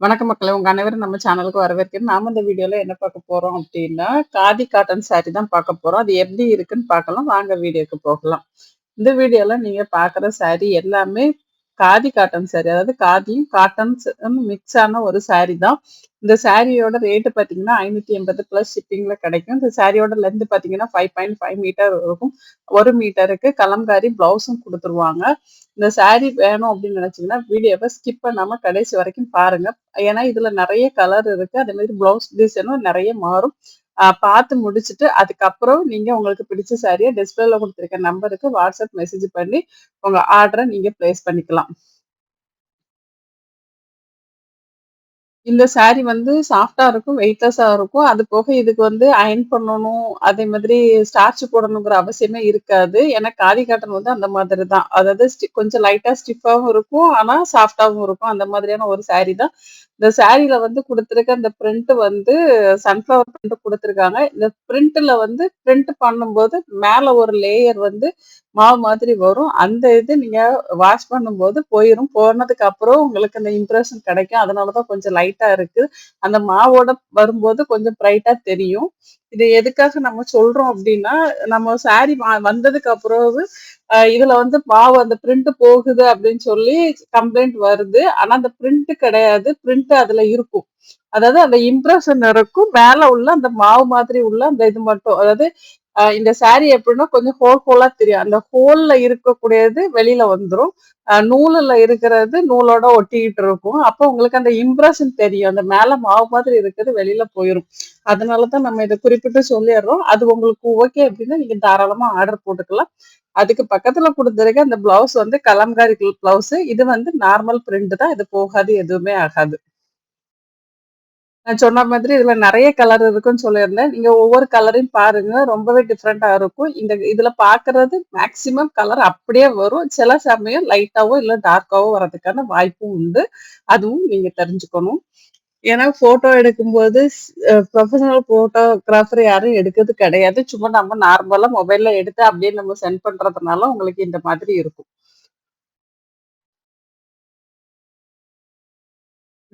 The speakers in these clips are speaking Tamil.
வணக்கம் மக்களை உங்க அனைவரும் நம்ம சேனலுக்கு வரவேற்கிறேன். நாம இந்த வீடியோல என்ன பார்க்க போறோம் அப்படின்னா காதி காட்டன் சாரி தான் பார்க்க போறோம். அது எப்படி இருக்குன்னு பார்க்கலாம். வாங்க வீடியோக்கு போகலாம். இந்த வீடியோல நீங்க பாக்குற சாரி எல்லாமே காதி காட்டன் சாரி. அதாவது காதியும் காட்டன்ஸ் மிக்ஸ் ஆன ஒரு சாரி தான். இந்த சாரியோட ரேட்டு பார்த்தீங்கன்னா, ஐநூத்தி எண்பது ப்ளஸ் ஷிப்பிங்கில் கிடைக்கும். இந்த சாரியோட லென்த் பார்த்தீங்கன்னா, 5.5 மீட்டர் இருக்கும். ஒரு மீட்டருக்கு கலம்காரி ப்ளவுஸும் கொடுத்துருவாங்க இந்த சாரி வேணும் அப்படின்னு நினைச்சீங்கன்னா, வீடியோவை ஸ்கிப் பண்ணாமல் கடைசி வரைக்கும் பாருங்க. ஏன்னா, இதுல நிறைய கலர் இருக்கு. அதே மாதிரி ப்ளவுஸ் டிசைனும் நிறைய மாறும். பார்த்து முடிச்சுட்டு, அதுக்கப்புறம் நீங்க உங்களுக்கு பிடிச்ச சாரியை டிஸ்பிளேல கொடுத்துருக்க நம்பருக்கு வாட்ஸ்அப் மெசேஜ் பண்ணி, உங்க ஆர்டரை நீங்க ப்ளேஸ் பண்ணிக்கலாம். இந்த சாரி வந்து சாஃப்டா இருக்கும், வெயிட்லெஸ்ஸா இருக்கும். அது போக இதுக்கு வந்து அயர்ன் பண்ணணும், அதே மாதிரி ஸ்டார்ச் போடணுங்கிற அவசியமே இருக்காது. ஏன்னா, காதி காட்டன் வந்து அந்த மாதிரி தான். அதாவது கொஞ்சம் லைட்டா ஸ்டிஃப்பாவும் இருக்கும். ஆனா, சாஃப்டாவும் இருக்கும். அந்த மாதிரியான ஒரு சாரி தான். இந்த சாரியில வந்து கொடுத்துருக்க அந்த பிரிண்ட் வந்து சன்ஃப்ளவர் பிரிண்ட் கொடுத்துருக்காங்க இந்த பிரிண்ட்ல வந்து பிரிண்ட் பண்ணும்போது மேல ஒரு லேயர் வந்து மாவு மாதிரி வரும். அந்த இது நீங்க வாஷ் பண்ணும்போது போயிடும் போனதுக்கு அப்புறம் உங்களுக்கு அந்த இம்ப்ரெஷன் கிடைக்கும். அதனால தான் கொஞ்சம் லைட்டா இருக்கு. அந்த மாவோட வரும்போது கொஞ்சம் பிரைட்டா தெரியும். இது எதுக்காக நம்ம சொல்றோம் அப்படின்னா நம்ம சாரி வந்ததுக்கு அப்புறம் இதுல வந்து மாவு அந்த பிரிண்ட் போகுது அப்படின்னு சொல்லி கம்ப்ளைண்ட் வருது. ஆனா, அந்த பிரிண்ட் கிடையாது. பிரிண்ட் அதுல இருக்கும். அதாவது அந்த இம்ப்ரெஷன் இருக்கும். மேல உள்ள அந்த மாவு மாதிரி உள்ள அந்த இது மட்டும். அதாவது இந்த சாரி எப்படின்னா கொஞ்சம் ஹோல் ஹோலா தெரியும். அந்த ஹோல்ல இருக்கக்கூடியது வெளியில வந்துடும் நூலில் இருக்கிறது நூலோட ஒட்டிக்கிட்டு இருக்கும். அப்போ உங்களுக்கு அந்த இம்ப்ரெஷன் தெரியும். அந்த மேல மாவு மாதிரி இருக்கிறது வெளியில போயிடும் அதனால தான் நம்ம இதை குறிப்பிட்டு சொல்லிடுறோம் அது உங்களுக்கு ஓகே அப்படின்னா நீங்க தாராளமா ஆர்டர் போட்டுக்கலாம். அதுக்கு பக்கத்துல கொடுத்துருக்க அந்த ப்ளவுஸ் வந்து கலம்காரி பிளவுஸ் இது வந்து நார்மல் பிரிண்ட் தான். இது போகாது, எதுவுமே ஆகாது. நான் சொன்ன மாதிரி இதுல நிறைய கலர் இருக்குன்னு சொல்லியிருந்தேன். நீங்க ஒவ்வொரு கலரையும் பாருங்க. ரொம்பவே டிஃப்ரெண்ட்டாக இருக்கும். இந்த இதுல பார்க்குறது மேக்ஸிமம் கலர் அப்படியே வரும். சில சமயம் லைட்டாவோ, இல்ல டார்க்காவோ வரதுக்கான வாய்ப்பும் உண்டு. அதுவும் நீங்க தெரிஞ்சுக்கணும். ஏன்னா, ஃபோட்டோ எடுக்கும்போது ப்ரொஃபஷனல் ஃபோட்டோகிராஃபர் யாரும் எடுக்கிறது கிடையாது. சும்மா நம்ம நார்மலா மொபைல்ல எடுத்து அப்படியே நம்ம சென்ட் பண்றதுனால உங்களுக்கு இந்த மாதிரி இருக்கும்.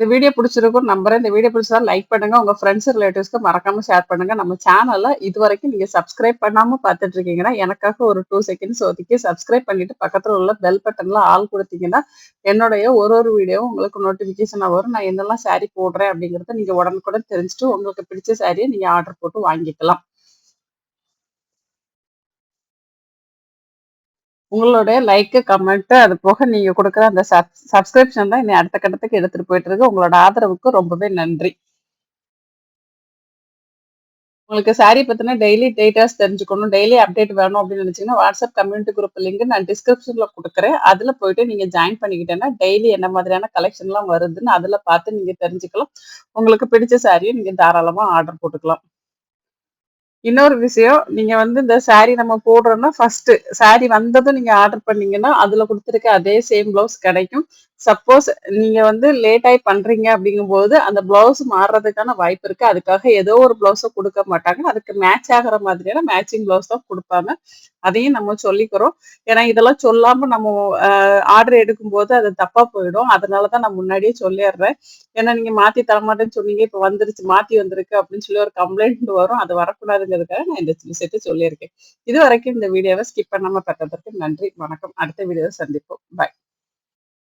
இந்த வீடியோ பிடிச்சிருக்கும் நம்புறேன். இந்த வீடியோ பிடிச்சா லைக் பண்ணுங்க. உங்க ஃப்ரெண்ட்ஸ், ரிலேட்டிவ்ஸ்க்கு மறக்காம ஷேர் பண்ணுங்க. நம்ம சேனலை இது வரைக்கும் நீங்க சப்ஸ்கிரைப் பண்ணாம பார்த்துட்டு இருக்கீங்கன்னா, எனக்காக ஒரு டூ செகண்ட்ஸ் ஒதுக்கி சப்ஸ்கிரைப் பண்ணிட்டு பக்கத்துல உள்ள பெல் பட்டன்ல ஆள் கொடுத்தீங்கன்னா என்னுடைய ஒரு ஒரு வீடியோவும் உங்களுக்கு நோட்டிஃபிகேஷனா வரும். நான் என்னெல்லாம் சாரி போடுறேன் அப்படிங்கிறத நீங்க உடனுக்குடன் தெரிஞ்சுட்டு, உங்களுக்கு பிடிச்ச சாரியை நீங்க ஆர்டர் போட்டு வாங்கிக்கலாம். உங்களுடைய லைக்கு, கமெண்ட்டு அது போக நீங்கள் கொடுக்குற அந்த சப் சப்ஸ்கிரிப்ஷன் தான் இனி அடுத்த கட்டத்துக்கு எடுத்துகிட்டு போயிட்டு இருக்கு. உங்களோட ஆதரவுக்கு ரொம்பவே நன்றி. உங்களுக்கு சாரி பற்றின டெய்லி டேட்டாஸ் தெரிஞ்சுக்கணும், டெய்லி அப்டேட் வேணும் அப்படின்னு நினைச்சீங்கன்னா, வாட்ஸ்அப் கம்யூனிட்டி குரூப் லிங்க் நான் டிஸ்கிரிப்ஷனில் கொடுக்குறேன் அதில் போயிட்டு நீங்கள் ஜாயின் பண்ணிக்கிட்டேன்னா, டெய்லி என்ன மாதிரியான கலெக்ஷன்லாம் வருதுன்னு அதில் பார்த்து நீங்கள் தெரிஞ்சுக்கலாம். உங்களுக்கு பிடிச்ச சாரிய நீங்கள் தாராளமாக ஆர்டர் போட்டுக்கலாம். இன்னொரு விஷயம், நீங்க வந்து இந்த சாரி நம்ம போடுறோம்னா, ஃபர்ஸ்ட்டு சாரி வந்ததும் நீங்க ஆர்டர் பண்ணீங்கன்னா, அதுல கொடுத்துருக்க அதே சேம் ப்ளவுஸ் கிடைக்கும். சப்போஸ் நீங்க வந்து லேட் ஆகி பண்றீங்க அப்படிங்கும்போது, அந்த ப்ளவுஸ் மாறுறதுக்கான வாய்ப்பு இருக்கு. அதுக்காக ஏதோ ஒரு பிளவுஸை கொடுக்க மாட்டாங்க. அதுக்கு மேட்ச் ஆகிற மாதிரியான மேட்சிங் பிளவுஸ் தான் கொடுப்பாங்க அதையும் நம்ம சொல்லிக்கிறோம். ஏன்னா, இதெல்லாம் சொல்லாம நம்ம ஆர்டர் எடுக்கும்போது அது தப்பா போயிடும். அதனால தான் நான் முன்னாடியே சொல்லிடுறேன் ஏன்னா, நீங்க மாத்தி தரமாட்டேன்னு சொன்னீங்க. இப்ப வந்துருச்சு, மாத்தி வந்திருக்கு அப்படின்னு சொல்லி ஒரு கம்ப்ளைண்ட் வரும். அது வரக்கூடாதுங்கிறதுக்காக நான் இந்த விஷயத்த சொல்லியிருக்கேன். இது வரைக்கும் இந்த வீடியோவை ஸ்கிப் பண்ணாம பார்த்ததற்கு நன்றி. வணக்கம். அடுத்த வீடியோவை சந்திப்போம். பாய்.